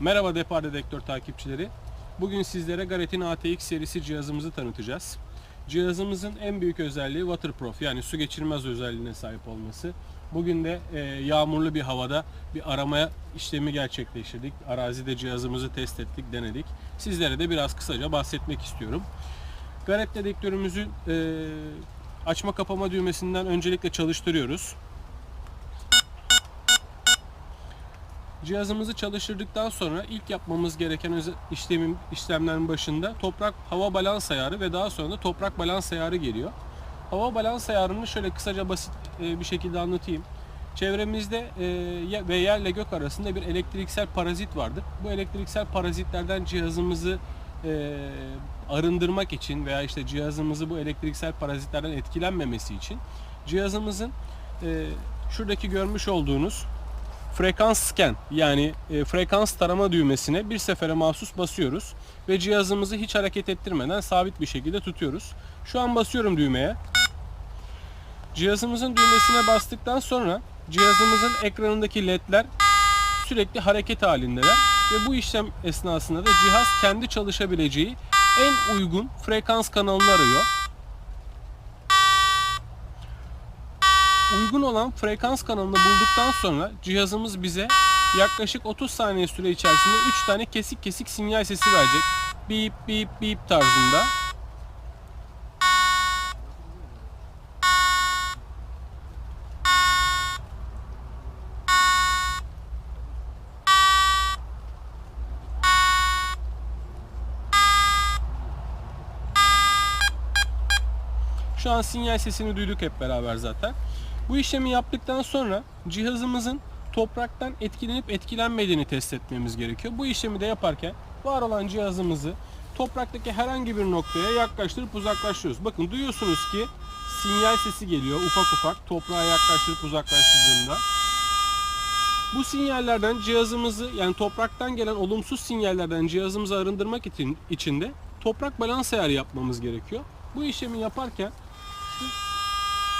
Merhaba Depar Dedektör takipçileri. Bugün sizlere Garet'in ATX serisi cihazımızı tanıtacağız. Cihazımızın en büyük özelliği waterproof yani su geçirmez özelliğine sahip olması. Bugün de e, yağmurlu bir havada bir arama işlemi gerçekleştirdik. Arazide cihazımızı test ettik, denedik. Sizlere de biraz kısaca bahsetmek istiyorum. Garet dedektörümüzü e, açma kapama düğmesinden öncelikle çalıştırıyoruz. Cihazımızı çalıştırdıktan sonra ilk yapmamız gereken işlemin işlemlerin başında toprak hava balans ayarı ve daha sonra da toprak balans ayarı geliyor. Hava balans ayarını şöyle kısaca basit e, bir şekilde anlatayım. Çevremizde e, ve yerle gök arasında bir elektriksel parazit vardır. Bu elektriksel parazitlerden cihazımızı e, arındırmak için veya işte cihazımızı bu elektriksel parazitlerden etkilenmemesi için cihazımızın şuradaki görmüş olduğunuz frekans scan yani e, frekans tarama düğmesine bir sefere mahsus basıyoruz ve cihazımızı hiç hareket ettirmeden sabit bir şekilde tutuyoruz. Şu an basıyorum düğmeye. Cihazımızın düğmesine bastıktan sonra cihazımızın ekranındaki ledler sürekli hareket halindeler ve bu işlem esnasında da cihaz kendi çalışabileceği en uygun frekans kanalını arıyor. Uygun olan frekans kanalını bulduktan sonra cihazımız bize yaklaşık 30 saniye süre içerisinde 3 tane kesik kesik sinyal sesi verecek. Bip bip bip tarzında. Şu an sinyal sesini duyduk hep beraber zaten. Bu işlemi yaptıktan sonra cihazımızın topraktan etkilenip etkilenmediğini test etmemiz gerekiyor. Bu işlemi de yaparken var olan cihazımızı topraktaki herhangi bir noktaya yaklaştırıp uzaklaştırıyoruz. Bakın duyuyorsunuz ki sinyal sesi geliyor ufak ufak toprağa yaklaştırıp uzaklaştırdığında. Bu sinyallerden cihazımızı yani topraktan gelen olumsuz sinyallerden cihazımızı arındırmak için içinde toprak balans ayarı yapmamız gerekiyor. Bu işlemi yaparken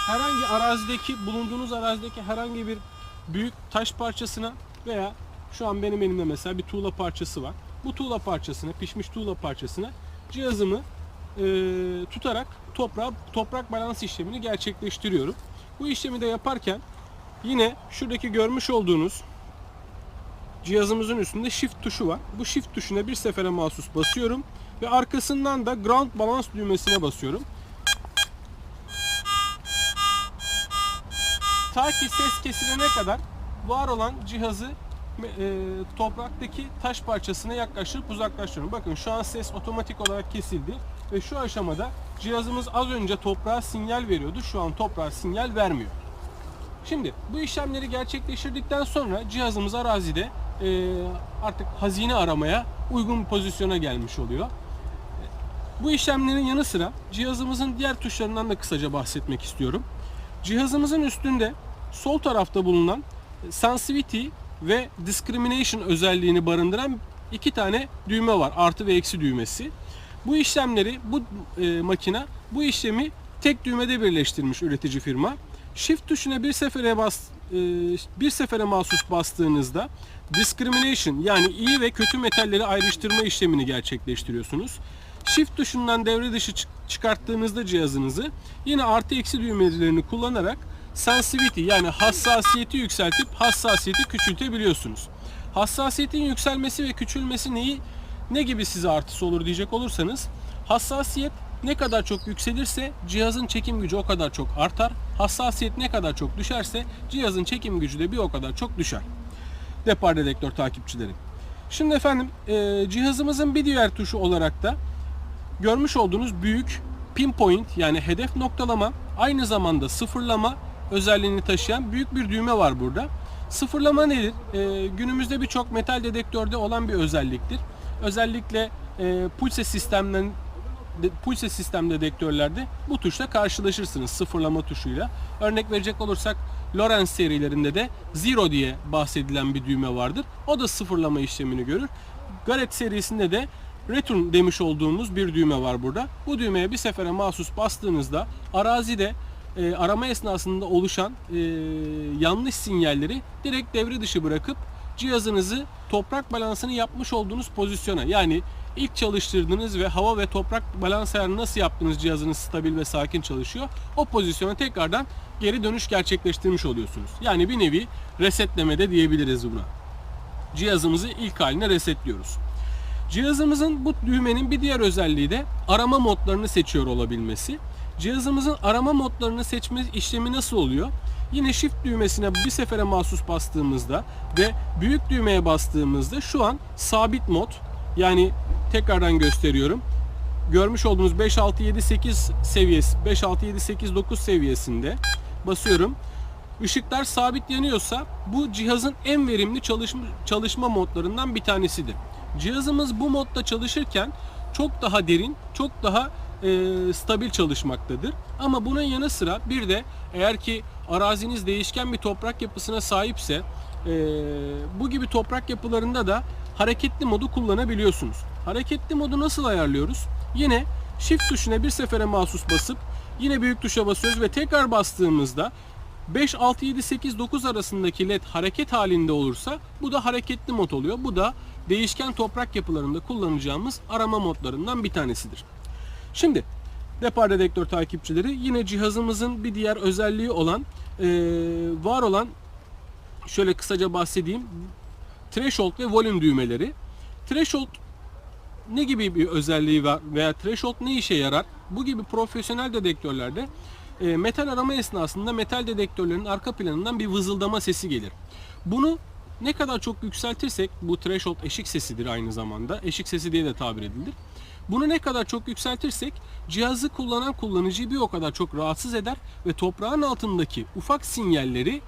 herhangi arazideki bulunduğunuz arazideki herhangi bir büyük taş parçasına veya şu an benim elimde mesela bir tuğla parçası var. Bu tuğla parçasına, pişmiş tuğla parçasına cihazımı e, tutarak toprağa, toprak balans işlemini gerçekleştiriyorum. Bu işlemi de yaparken yine şuradaki görmüş olduğunuz cihazımızın üstünde shift tuşu var. Bu shift tuşuna bir sefere mahsus basıyorum ve arkasından da ground balance düğmesine basıyorum. Ta ki ses kesilene kadar var olan cihazı e, topraktaki taş parçasına yaklaştırıp uzaklaştırıyorum. Bakın şu an ses otomatik olarak kesildi ve şu aşamada cihazımız az önce toprağa sinyal veriyordu. Şu an toprağa sinyal vermiyor. Şimdi bu işlemleri gerçekleştirdikten sonra cihazımız arazide e, artık hazine aramaya uygun bir pozisyona gelmiş oluyor. Bu işlemlerin yanı sıra cihazımızın diğer tuşlarından da kısaca bahsetmek istiyorum. Cihazımızın üstünde sol tarafta bulunan sensitivity ve discrimination özelliğini barındıran iki tane düğme var. Artı ve eksi düğmesi. Bu işlemleri bu e, makine bu işlemi tek düğmede birleştirmiş üretici firma. Shift tuşuna bir sefere bas e, bir sefere mahsus bastığınızda discrimination yani iyi ve kötü metalleri ayrıştırma işlemini gerçekleştiriyorsunuz. Shift tuşundan devre dışı çık- çıkarttığınızda cihazınızı yine artı eksi düğmelerini kullanarak sensitivity yani hassasiyeti yükseltip hassasiyeti küçültebiliyorsunuz. Hassasiyetin yükselmesi ve küçülmesi neyi ne gibi size artısı olur diyecek olursanız hassasiyet ne kadar çok yükselirse cihazın çekim gücü o kadar çok artar. Hassasiyet ne kadar çok düşerse cihazın çekim gücü de bir o kadar çok düşer. Depar dedektör takipçileri. Şimdi efendim e, cihazımızın bir diğer tuşu olarak da görmüş olduğunuz büyük pinpoint yani hedef noktalama aynı zamanda sıfırlama özelliğini taşıyan büyük bir düğme var burada. Sıfırlama nedir? Ee, günümüzde birçok metal dedektörde olan bir özelliktir. Özellikle e, pulse sistemlerin de- pulse sistem dedektörlerde bu tuşla karşılaşırsınız sıfırlama tuşuyla. Örnek verecek olursak Lorenz serilerinde de Zero diye bahsedilen bir düğme vardır. O da sıfırlama işlemini görür. Garrett serisinde de Return demiş olduğumuz bir düğme var burada. Bu düğmeye bir sefere mahsus bastığınızda arazide e, arama esnasında oluşan e, yanlış sinyalleri direkt devre dışı bırakıp cihazınızı toprak balansını yapmış olduğunuz pozisyona yani ilk çalıştırdığınız ve hava ve toprak balans ayarını nasıl yaptığınız cihazınız stabil ve sakin çalışıyor. O pozisyona tekrardan geri dönüş gerçekleştirmiş oluyorsunuz. Yani bir nevi resetleme de diyebiliriz buna. Cihazımızı ilk haline resetliyoruz. Cihazımızın bu düğmenin bir diğer özelliği de arama modlarını seçiyor olabilmesi. Cihazımızın arama modlarını seçme işlemi nasıl oluyor? Yine shift düğmesine bir sefere mahsus bastığımızda ve büyük düğmeye bastığımızda şu an sabit mod yani tekrardan gösteriyorum. Görmüş olduğunuz 5 6 7 8 seviyesi 5 6 7 8 9 seviyesinde basıyorum. Işıklar sabit yanıyorsa bu cihazın en verimli çalışma, çalışma modlarından bir tanesidir. Cihazımız bu modda çalışırken çok daha derin, çok daha e, stabil çalışmaktadır. Ama bunun yanı sıra bir de eğer ki araziniz değişken bir toprak yapısına sahipse e, bu gibi toprak yapılarında da hareketli modu kullanabiliyorsunuz. Hareketli modu nasıl ayarlıyoruz? Yine shift tuşuna bir sefere mahsus basıp yine büyük tuşa basıyoruz ve tekrar bastığımızda 5, 6, 7, 8, 9 arasındaki led hareket halinde olursa bu da hareketli mod oluyor. Bu da değişken toprak yapılarında kullanacağımız arama modlarından bir tanesidir. Şimdi depar dedektör takipçileri yine cihazımızın bir diğer özelliği olan eee, var olan şöyle kısaca bahsedeyim. Threshold ve volume düğmeleri. Threshold ne gibi bir özelliği var veya threshold ne işe yarar? Bu gibi profesyonel dedektörlerde e, metal arama esnasında metal dedektörlerin arka planından bir vızıldama sesi gelir. Bunu ne kadar çok yükseltirsek bu threshold eşik sesidir aynı zamanda. Eşik sesi diye de tabir edilir. Bunu ne kadar çok yükseltirsek cihazı kullanan kullanıcıyı bir o kadar çok rahatsız eder ve toprağın altındaki ufak sinyalleri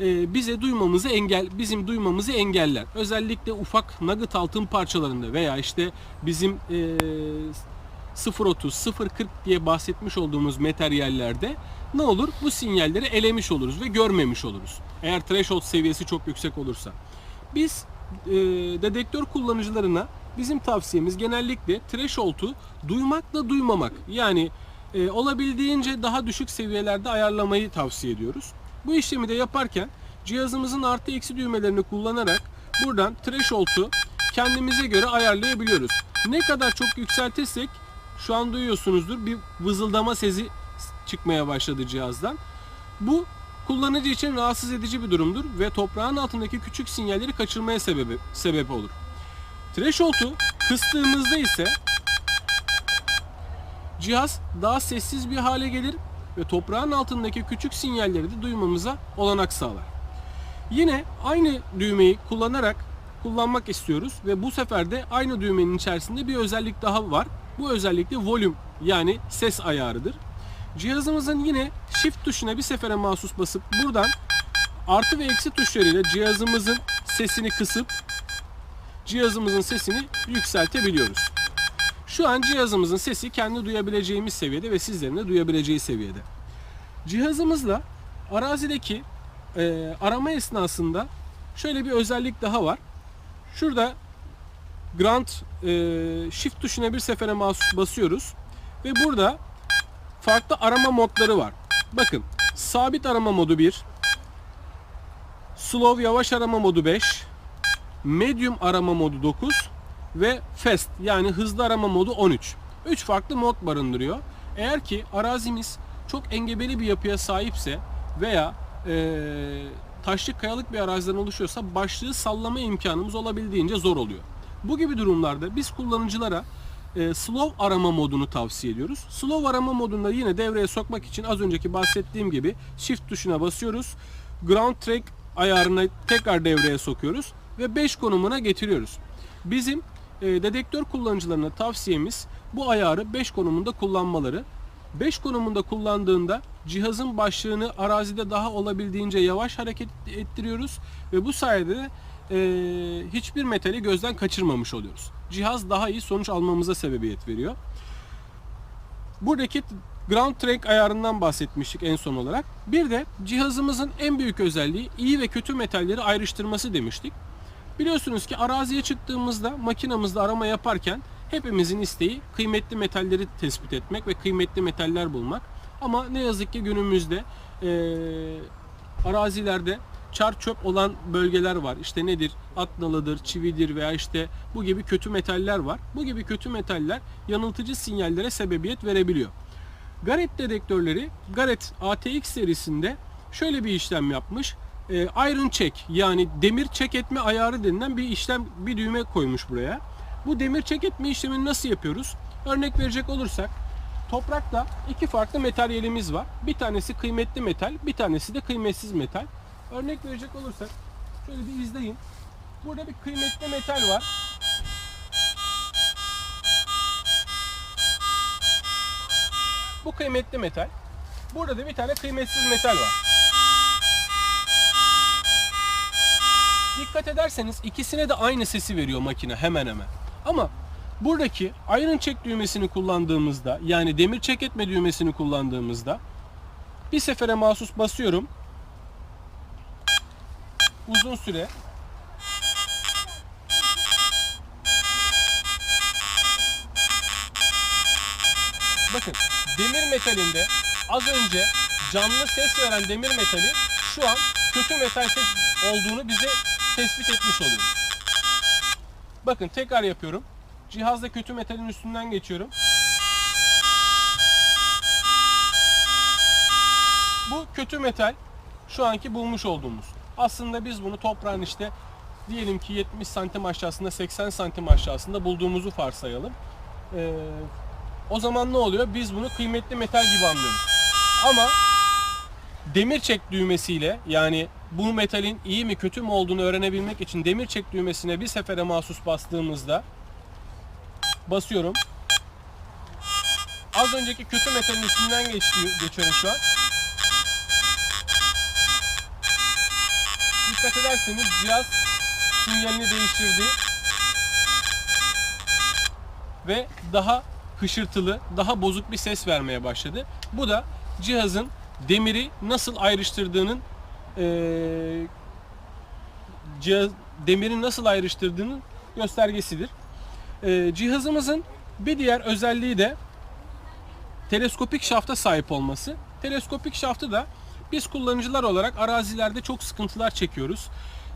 e, bize duymamızı engel bizim duymamızı engeller. Özellikle ufak nugget altın parçalarında veya işte bizim e, 0.30, 0.40 diye bahsetmiş olduğumuz materyallerde ne olur? Bu sinyalleri elemiş oluruz ve görmemiş oluruz. Eğer threshold seviyesi çok yüksek olursa. Biz e, dedektör kullanıcılarına bizim tavsiyemiz genellikle threshold'u duymakla duymamak. Yani e, olabildiğince daha düşük seviyelerde ayarlamayı tavsiye ediyoruz. Bu işlemi de yaparken cihazımızın artı eksi düğmelerini kullanarak buradan threshold'u kendimize göre ayarlayabiliyoruz. Ne kadar çok yükseltirsek şu an duyuyorsunuzdur bir vızıldama sesi çıkmaya başladı cihazdan. Bu kullanıcı için rahatsız edici bir durumdur ve toprağın altındaki küçük sinyalleri kaçırmaya sebebi, sebep olur. Threshold'u kıstığımızda ise cihaz daha sessiz bir hale gelir ve toprağın altındaki küçük sinyalleri de duymamıza olanak sağlar. Yine aynı düğmeyi kullanarak kullanmak istiyoruz ve bu sefer de aynı düğmenin içerisinde bir özellik daha var. Bu özellik de volume yani ses ayarıdır. Cihazımızın yine shift tuşuna bir sefere mahsus basıp buradan artı ve eksi tuşlarıyla cihazımızın sesini kısıp cihazımızın sesini yükseltebiliyoruz. Şu an cihazımızın sesi kendi duyabileceğimiz seviyede ve sizlerin de duyabileceği seviyede. Cihazımızla arazideki e, arama esnasında şöyle bir özellik daha var. Şurada Ground e, Shift tuşuna bir sefere mahsus basıyoruz ve burada farklı arama modları var. Bakın sabit arama modu 1, slow yavaş arama modu 5, medium arama modu 9 ve fast yani hızlı arama modu 13. 3 farklı mod barındırıyor. Eğer ki arazimiz çok engebeli bir yapıya sahipse veya e, taşlık kayalık bir araziden oluşuyorsa başlığı sallama imkanımız olabildiğince zor oluyor. Bu gibi durumlarda biz kullanıcılara e, slow arama modunu tavsiye ediyoruz. Slow arama modunda yine devreye sokmak için az önceki bahsettiğim gibi shift tuşuna basıyoruz. Ground track ayarını tekrar devreye sokuyoruz ve 5 konumuna getiriyoruz. Bizim e, dedektör kullanıcılarına tavsiyemiz bu ayarı 5 konumunda kullanmaları. 5 konumunda kullandığında cihazın başlığını arazide daha olabildiğince yavaş hareket ettiriyoruz ve bu sayede de e, hiçbir metali gözden kaçırmamış oluyoruz. Cihaz daha iyi sonuç almamıza sebebiyet veriyor. Buradaki ground track ayarından bahsetmiştik en son olarak. Bir de cihazımızın en büyük özelliği iyi ve kötü metalleri ayrıştırması demiştik. Biliyorsunuz ki araziye çıktığımızda makinamızda arama yaparken hepimizin isteği kıymetli metalleri tespit etmek ve kıymetli metaller bulmak. Ama ne yazık ki günümüzde e, arazilerde çar çöp olan bölgeler var. İşte nedir? Atnalıdır, çividir veya işte bu gibi kötü metaller var. Bu gibi kötü metaller yanıltıcı sinyallere sebebiyet verebiliyor. Garrett dedektörleri Garrett ATX serisinde şöyle bir işlem yapmış. Ee, iron check yani demir check etme ayarı denilen bir işlem bir düğme koymuş buraya. Bu demir check etme işlemini nasıl yapıyoruz? Örnek verecek olursak toprakta iki farklı materyalimiz var. Bir tanesi kıymetli metal, bir tanesi de kıymetsiz metal. Örnek verecek olursak şöyle bir izleyin. Burada bir kıymetli metal var. Bu kıymetli metal. Burada da bir tane kıymetsiz metal var. Dikkat ederseniz ikisine de aynı sesi veriyor makine hemen hemen. Ama buradaki iron check düğmesini kullandığımızda yani demir check etme düğmesini kullandığımızda bir sefere mahsus basıyorum. Uzun süre Bakın demir metalinde az önce canlı ses veren demir metali şu an kötü metal ses olduğunu bize tespit etmiş oluyoruz. Bakın tekrar yapıyorum. Cihazda kötü metalin üstünden geçiyorum. Bu kötü metal şu anki bulmuş olduğumuz. Aslında biz bunu toprağın işte diyelim ki 70 santim aşağısında 80 santim aşağısında bulduğumuzu varsayalım. Ee, o zaman ne oluyor? Biz bunu kıymetli metal gibi anlıyoruz. Ama demir çek düğmesiyle yani bu metalin iyi mi kötü mü olduğunu öğrenebilmek için demir çek düğmesine bir sefere mahsus bastığımızda basıyorum. Az önceki kötü metalin üstünden geçti, geçiyorum şu an. Dikkat ederseniz cihaz sinyalini değiştirdi ve daha hışırtılı, daha bozuk bir ses vermeye başladı. Bu da cihazın demiri nasıl ayrıştırdığının eee cihaz demiri nasıl ayrıştırdığının göstergesidir. Eee, cihazımızın bir diğer özelliği de teleskopik şafta sahip olması. Teleskopik şaftı da biz kullanıcılar olarak arazilerde çok sıkıntılar çekiyoruz.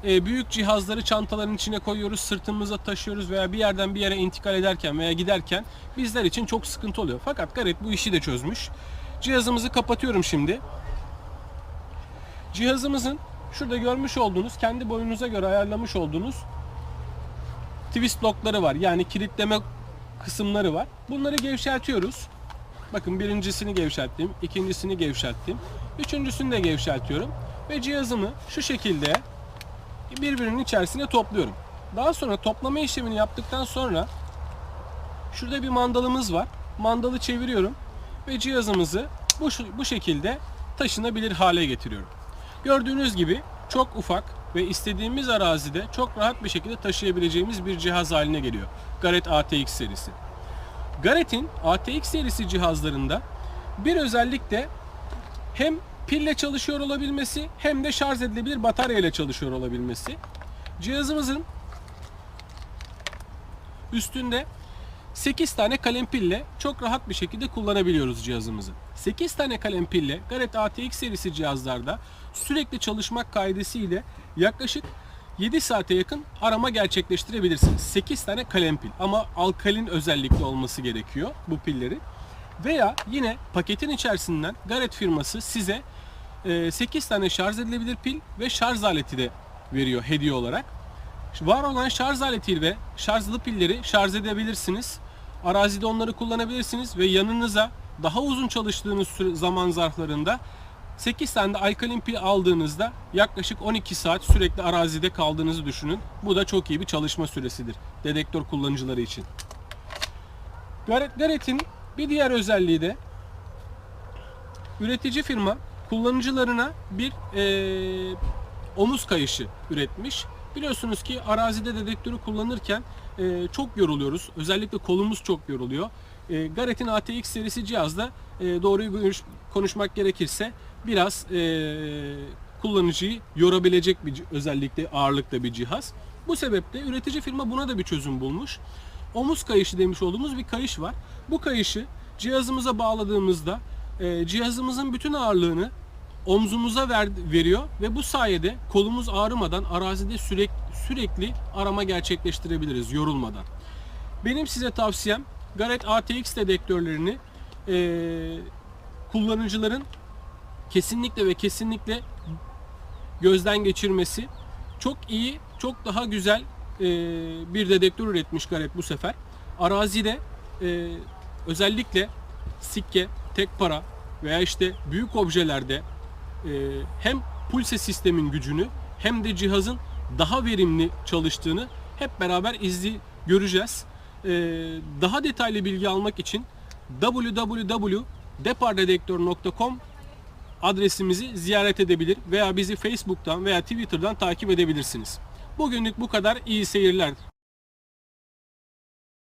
Ee, büyük cihazları çantaların içine koyuyoruz, sırtımıza taşıyoruz veya bir yerden bir yere intikal ederken veya giderken bizler için çok sıkıntı oluyor. Fakat Garrett bu işi de çözmüş. Cihazımızı kapatıyorum şimdi. Cihazımızın şurada görmüş olduğunuz, kendi boyunuza göre ayarlamış olduğunuz twist lockları var. Yani kilitleme kısımları var. Bunları gevşeltiyoruz. Bakın birincisini gevşelttim, ikincisini gevşelttim, üçüncüsünü de gevşeltiyorum ve cihazımı şu şekilde birbirinin içerisine topluyorum. Daha sonra toplama işlemini yaptıktan sonra şurada bir mandalımız var. Mandalı çeviriyorum ve cihazımızı bu, bu şekilde taşınabilir hale getiriyorum. Gördüğünüz gibi çok ufak ve istediğimiz arazide çok rahat bir şekilde taşıyabileceğimiz bir cihaz haline geliyor. Garrett ATX serisi. Garrett'in ATX serisi cihazlarında bir özellik de hem pille çalışıyor olabilmesi hem de şarj edilebilir batarya ile çalışıyor olabilmesi. Cihazımızın üstünde 8 tane kalem pille çok rahat bir şekilde kullanabiliyoruz cihazımızı. 8 tane kalem pille Garrett ATX serisi cihazlarda sürekli çalışmak kaidesiyle yaklaşık 7 saate yakın arama gerçekleştirebilirsiniz. 8 tane kalem pil ama alkalin özellikli olması gerekiyor bu pilleri. Veya yine paketin içerisinden Garrett firması size 8 tane şarj edilebilir pil ve şarj aleti de veriyor hediye olarak. Var olan şarj aleti ve şarjlı pilleri şarj edebilirsiniz. Arazide onları kullanabilirsiniz ve yanınıza daha uzun çalıştığınız zaman zarflarında 8 tane de alkalin pil aldığınızda yaklaşık 12 saat sürekli arazide kaldığınızı düşünün. Bu da çok iyi bir çalışma süresidir dedektör kullanıcıları için. Garrett, Garrett'in bir diğer özelliği de üretici firma kullanıcılarına bir eee, omuz kayışı üretmiş. Biliyorsunuz ki arazide dedektörü kullanırken eee, çok yoruluyoruz. Özellikle kolumuz çok yoruluyor. Eee Garrett'in ATX serisi cihazda eee, doğruyu konuş- konuşmak gerekirse biraz eee, kullanıcıyı yorabilecek bir özellikle ağırlıkta bir cihaz. Bu sebeple üretici firma buna da bir çözüm bulmuş. Omuz kayışı demiş olduğumuz bir kayış var. Bu kayışı cihazımıza bağladığımızda e, cihazımızın bütün ağırlığını omzumuza ver, veriyor ve bu sayede kolumuz ağrımadan arazide sürekli sürekli arama gerçekleştirebiliriz yorulmadan. Benim size tavsiyem Garrett ATX dedektörlerini eee, kullanıcıların kesinlikle ve kesinlikle gözden geçirmesi. Çok iyi, çok daha güzel eee, bir dedektör üretmiş Garrett bu sefer. Arazide eee, özellikle sikke, tek para veya işte büyük objelerde eee, hem pulse sistemin gücünü hem de cihazın daha verimli çalıştığını hep beraber izli göreceğiz. Eee, daha detaylı bilgi almak için www.depardedektör.com adresimizi ziyaret edebilir veya bizi Facebook'tan veya Twitter'dan takip edebilirsiniz. Bugünlük bu kadar iyi seyirler.